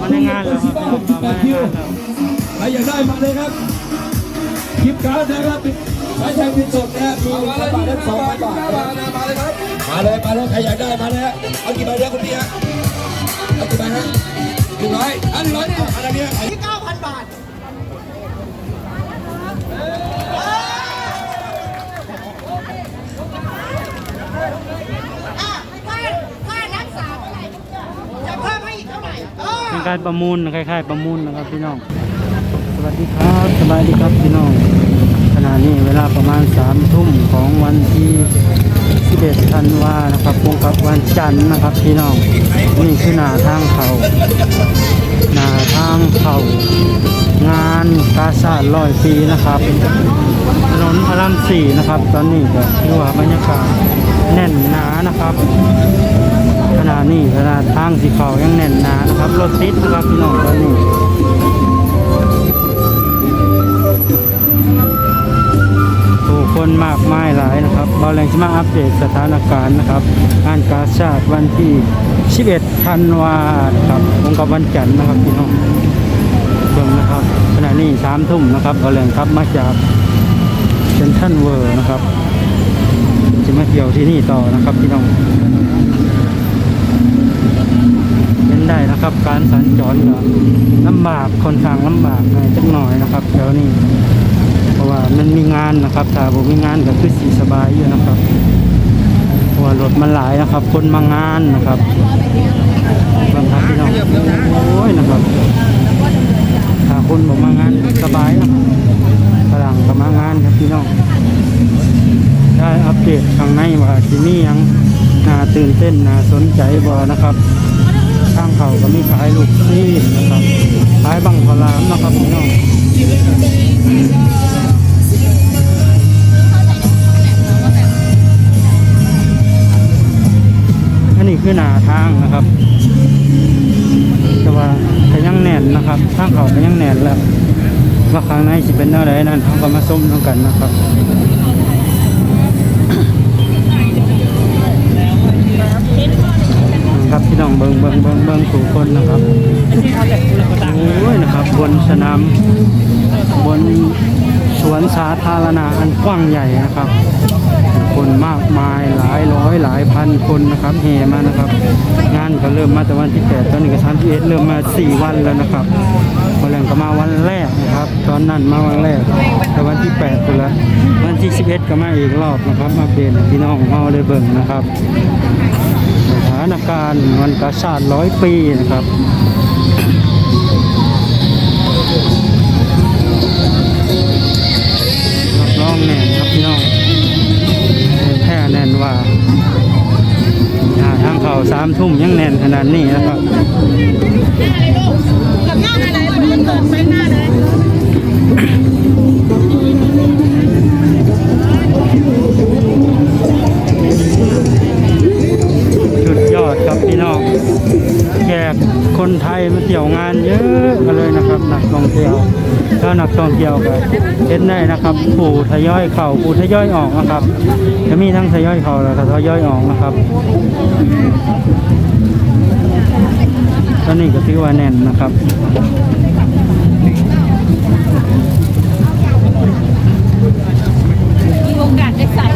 มาในงานแล้วครับมาในงานแล้วใครอยากได้มาเลยครับคลิปการ์ดนะครับใช้แทงพินสดนะครับมีหนึ่งพันบาทและสองพันบาทนะครับมาเลยมาเลยใครอยากได้มาเลยเอากี่ใบเนี่ยคุณพี่ฮะเอากี่ใบฮะหนึ่งร้อยอันหนึ่งร้อยเนี่ยอันนี้ที่เก้าพันบาท เป็นการประมูลคล้ายๆประมูลนะครับพี่น้อง สวัสดีครับสบายดีครับพี่น้องขณะนี้เวลาประมาณสามทุ่มของวันที่11ธันวานะครับตรงกับวันจันทร์นะครับพี่น้องนี่คือหน้าทางเขาหน้าทางเขางานกาชาดร้อยปีนะครับถนนพระรามสี่นะครับ ตอนนี้ก็ถือว่าบรรยากาศแน่นหนานะครับ ขณะนี้ขณะทางสีเขายังแน่นหนานะครับรถติดนะครับพี่น้องตอนนี้ผู้คนมากมายหลายนะครับเราแรงจะมาอัปเดตสถานการณ์นะครับงานกาชาติวันที่ 11 ธันวาครับตรงกับวันจันทร์นะครับพี่น้องเบิ่งนะครับขณะนี้สามทุ่มนะครับเราแรงครับมาจากเซนทรัลเวิร์นะครับจะมาเที่ยวที่นี่ต่อนะครับพี่น้อง ได้นะครับ การสัญจรก็ลำบากคนข้างลำบากหน่อยจักหน่อยนะครับแถวนี้เพราะว่ามันมีงานนะครับถ้าผมมีงานก็คือสีสบายอยู่นะครับเพราะว่ารถมันหลายนะครับ คนมางานนะครับบางครับพี่น้องโอ้ยนะครับถ้าคนบอกมางานสบายนะครับฝรั่งก็มางานครับพี่น้องได้อัปเดตข้างในว่าที่นี่ยังน่าตื่นเต้นน่าสนใจบ่นะครับ ข้างเขาก็มีขายลูกซีนนะครับขายบังพลามนะครับพี่น้องอันนี้คือหนาทางนะครับแต่ว่าก็ยังแน่นนะครับทางเขาก็ยังแน่นแล้วว่าข้างในสิเป็นอะไรนั่นเขาก็มาส้มกันนะครับ พี่น้องเบิงเบิงเบิงเบิงถูกคนนะครับโอ้ยนะครับ บนสนามบนสวนสาธารณะอันกว้างใหญ่นะครับ คนมากมายหลายร้อยหลายพันคนนะครับเฮมานะครับ งานก็เริ่มมาแต่วันที่8ตอนนี้ก็31เอ็ดเริ่มมา4วันแล้วนะครับพอแรงก็มาวันแรกนะครับ ตอนนั้นมาวันแรก แต่วันที่8ไปแล้ววันที่11ก็มาอีกรอบนะครับ มาเป็นพี่น้องเฮาได้เบิ่งนะครับ สถานการณ์วันกาชาติร้อยปีนะครับรับรองแน่นครับพี่น้องแท้แน่นว่าอ่าทางเขาสามทุ่มยังแน่นขนาดนี้นะครับกับน้าไหนๆมันเกิดไปน้า ท่องเที่ยวก็เห็นได้นะครับผู้ทยอยเข่าผู้ทยอยออกนะครับจะมีทั้งทยอยเข่าแล้วก็ทยอยออกนะครับตอนนี้ก็ถือว่าแน่นนะครับมีโอกาสได้ใส่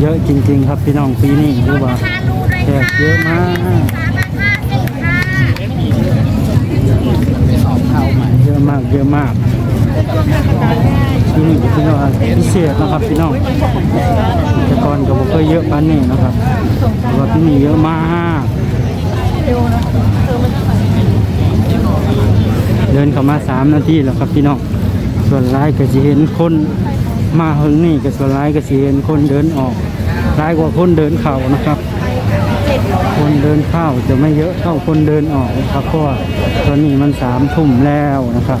เยอะจริง ๆ ครับพี่น้องปีนี้คือว่าแขกเยอะมากเยอะมากเยอะมากที่นี่คือว่าพิเศษนะครับพี่น้องแต่ก่อนก็บ่เคยเยอะปานนี้นะครับแต่ว่าที่นี่เยอะมากเดินเข้ามาสามนาทีแล้วครับพี่น้องส่วนร้ายก็จะเห็นคน มาหึงนี่ก็ส่วนร้ายก็จะเห็นคนเดินออกร้ายกว่าคนเดินเข่านะครับ คนเดินเข้าจะไม่เยอะเท่าคนเดินออกนะครับเพราะว่าตอนนี้มันสามทุ่มแล้วนะครับ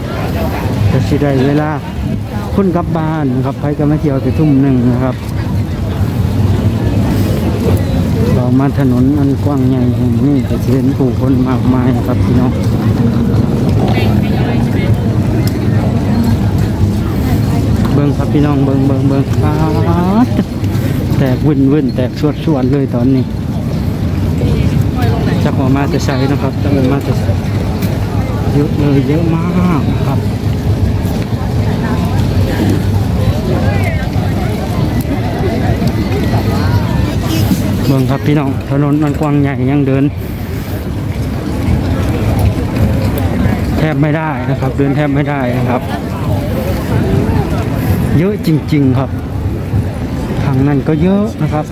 จะสิได้เวลาคุณกลับบ้านนะครับใครก็มาเที่ยวไปทุ่มหนึ่งนะครับเรามาถนนอันกว้างใหญ่แห่งนี้จะเห็นผู้คนมากมายนะครับพี่น้องิงครับพี่น้องเบิงเบิงเบิงแตกวุ่นวุ่นแตกชวดชวดเลยตอนนี้จักอมาจะใช้นะครับจักออกมาจะเยอะเลยเยอะมากครับเบิงครับพี่น้องถนนมันกว้างใหญ่ยังเดิน แทบไม่ได้นะครับ เดินแทบไม่ได้นะครับ เยอะจริง ๆ ครับ ทางนั้นก็เยอะนะครับ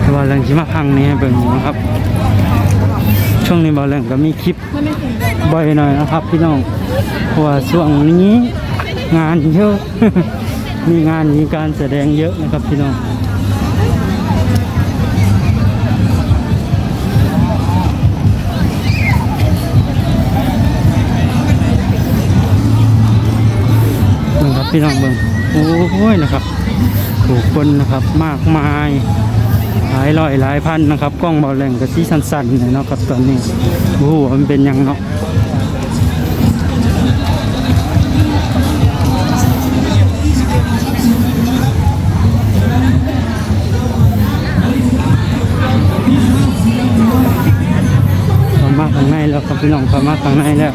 แต่ว่าแรงชิมาพังนี้เป็นนะครับ ช่วงนี้บอลแรงก็มีคลิปบ่อยหน่อยนะครับพี่น้องเพราะว่าช่วงนี้งานเยอะ มีงานมีการแสดงเยอะนะครับพี่น้อง พี่น้องเบิ่งโอ้ยนะครับผู้คนนะครับมากมาย หลายร้อยหลายพันนะครับกล้องเบาแหล่งกับที่สั้นๆเนี่ยเนาะครับตอนนี้โอ้โหมันเป็นยังเนาะข้ามาข้างในแล้วครับพี่น้องข้ามาข้างในแล้ว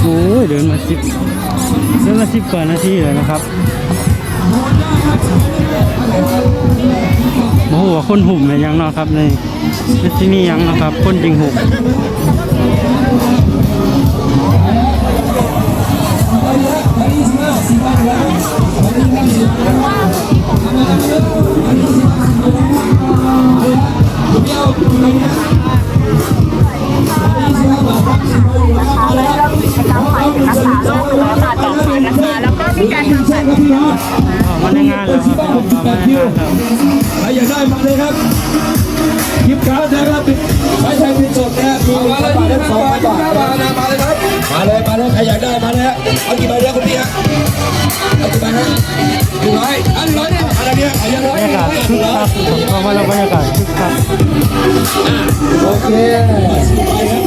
โอ้ยเดินมาสิบเดินมาสิบกว่านาทีเลยนะครับโอ้โหคนหุ่มเนยยังเนาะครับในที่นี่ยังนะครับ คนจริงหุ่มอ ครับคลิปการ์ดนะครับใช้ใช้เป็นสดนะมีหนึ่งพันบาทและสองพันบาทมาเลยมาเลยครับมาเลยมาเลยใครอยากได้มาเลยฮะเอากี่ใบเนี่ยคุณพี่ฮะเอากี่ใบฮะหนึ่งร้อยอันร้อยเนี่ยอะไรเนี่ยเอาอย่างร้อบรยรยากาศคึกคักออกมาแล้วบรรยากาศคึกคักโอเคสิบใบครับ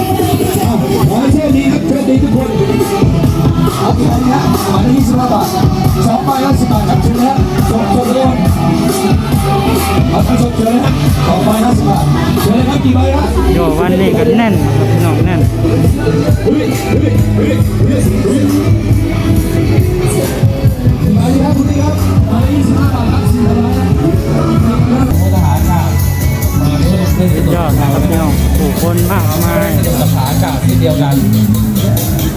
อ้าวขอให้โชคดีครับโชคดีทุกคน เอากี่ใบเนี่ยมาได้ยี่สิบห้าบาทสองใบละสิบบาทครับเชิญนะจบจบเลยเอาไปจบเชิญนะสองใบละสิบบาทเชิญเลยครับกี่ใบครับโยวันนี้ก็แน่นครับพี่น้องแน่นมาเลยครับคุณพี่ครับมาเลยยี่สิบห้าบาทครับสิบบาทครับทหารค่ะมาเพื่อเป็นสุดยอดนะครับพี่น้องผู้คนมากมายสถานอากาศที่เดียวกัน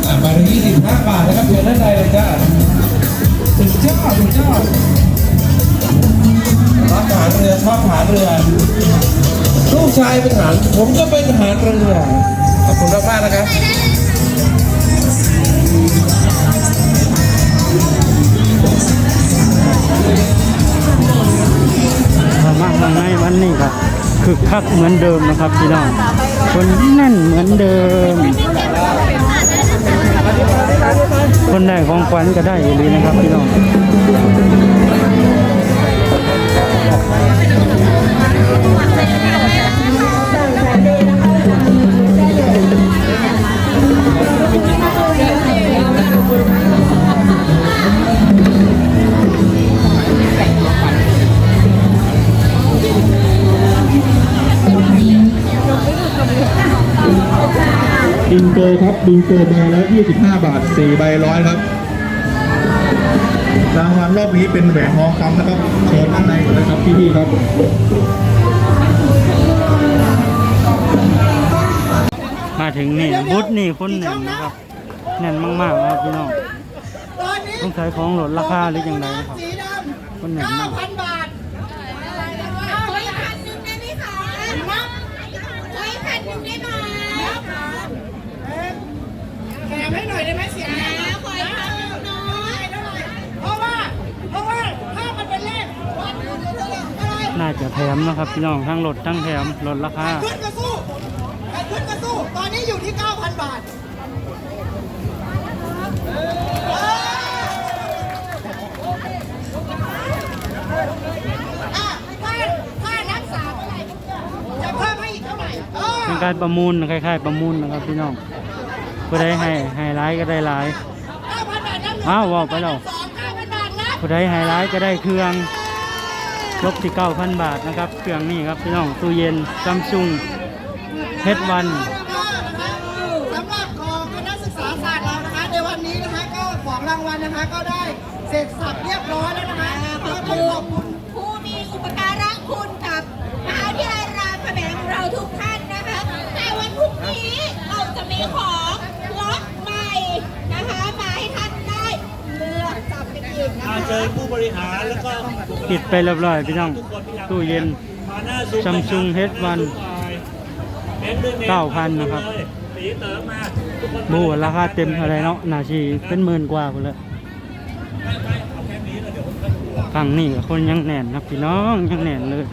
อะมาเลยยี่สิบห้าบาทนะครับเชิญด้านในเลยจ้าสุดยอดสุดยอดรักทหารเรือชอบทหารเรือลูกชายเป็นทหารผมก็เป็นทหารเรือขอบคุณมากๆนะครับมะข้างในวันนี้ก็คึกคักเหมือนเดิมนะครับพี่น้องคนแน่นเหมือนเดิม คนได้ของขวัญก็ได้อยู่ดีนะครับพี่น้อง งโกครับบิงโกใบละ25 บาท 4 ใบร้อยครับ รางวัลรอบนี้เป็นแหวนทองคำนะครับ เชิญด้านในก่อนนะครับพี่ๆครับมาถึงนี่บุธนี่คนแน่นนะครับแน่นมากๆนะครับพี่น้องตอนนี้ต้องใช้ของลดราคาหรือยังไงนะครับสีดคนไหนำบ้าเก้ น่าจะแถมนะครับพี่น้องทั้งลดทั้งแถมลดราคาขึ้นก็สู้ใครขึ้นก็สู้ตอนนี้อยู่ที่ 9,000 บาทอะถ้าถ้านับสามเท่าไหร่จะเพิ่มให้อีกเท่าไหร่เออเป็นการประมูลคล้ายๆประมูลนะครับพี่น้องผู้ใดให้ให้ร้ายก็ได้ร้าย9,000บาทนะอ้าวว่าไปแล้วสอง9,000บาทนะผู้ใดให้ร้ายก็ได้เครื่อง ยกที่9,000บาทนะครับเครื่องนี้ครับพี่น้องตู้เย็นซัมซุงเฮดวันสำหรับของคณะศึกษาศาสตร์เรานะคะ ในวันนี้นะคะก็ของรางวัลนะคะก็ได้เสร็จสับเรียบร้อยแล้วนะคะก็ต้องขอบคุณผู้มีอุปการะคุณกับมหาวิทยาลัยรามคำแหงของเราทุกท่านนะคะแต่วันพรุ่งนี้เราจะมีของล็อตใหม่นะคะมาให้ท่านได้เลือก จับกันอีกนะคะเชิญผู้บริหารแล้วก็ปิดไปเรียบร้อยพี่น้องตู้เย็นมาหน้าซูม Samsung H1 9,000นะครับบูราคาเต็มอะไรเนาะนาชีเป็นหมื่นกว่าคนละฝั่งนี้คนยังแน่นนะพี่น้องยังแน่นเลย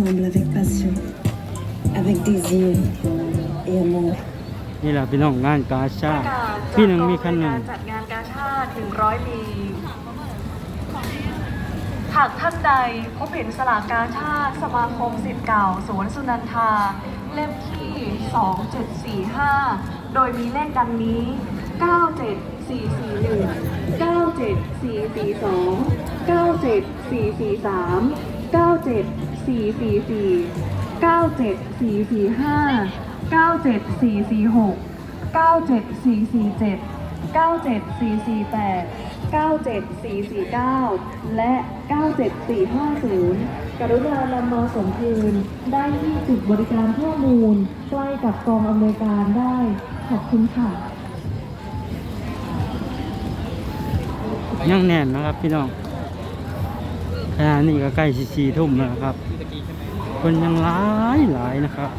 ensemble avec passion, avec désir et amour. นี่แหละพี่น้องงานกาชาดพี่หนึ่งมีคันหนึ่งการจัดงานกาชาติ 100 ปี หากท่านใดพบเห็นสลากกาชาติ สมาคมสิทธิ์เก่าสวนสุนันทา เล่มที่ 2745 โดยมีเลขดังนี้ 97441 97442 97443 97444 97445 97446 97447 97448 97449 และ 97450 กรุณานำมาส่งคืนได้ที่จุดบริการข้อมูล ใกล้กับกองอำนวยการได้ ขอบคุณค่ะ ยังแน่นนะครับพี่น้อง ขณะนี้ก็ใกล้สี่ทุ่มแล้วครับ คนยังหลายหลายนะครับ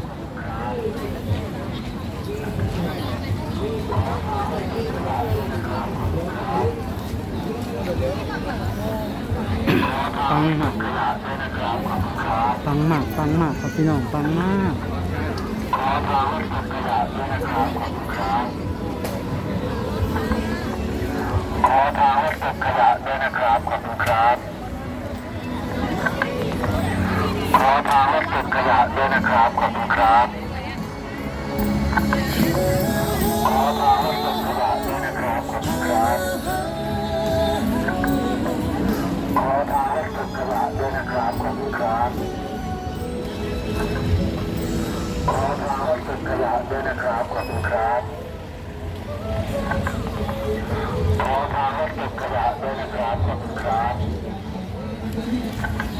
ปังมากปังมากปังมากครับพี่น้องปังมาก ขอทางรถสุดขยะด้วยนะครับขอบคุณครับขอทางรถสุดขยะด้วยนะครับขอบคุณครับขอทางรถสุดขยะด้วยนะครับขอบคุณครับขอทางรถสุขยะด้วยนะครับ ขอบคุณครับขอทางรถเก็ขยะด้วยนะครับ ขอบคุณครับ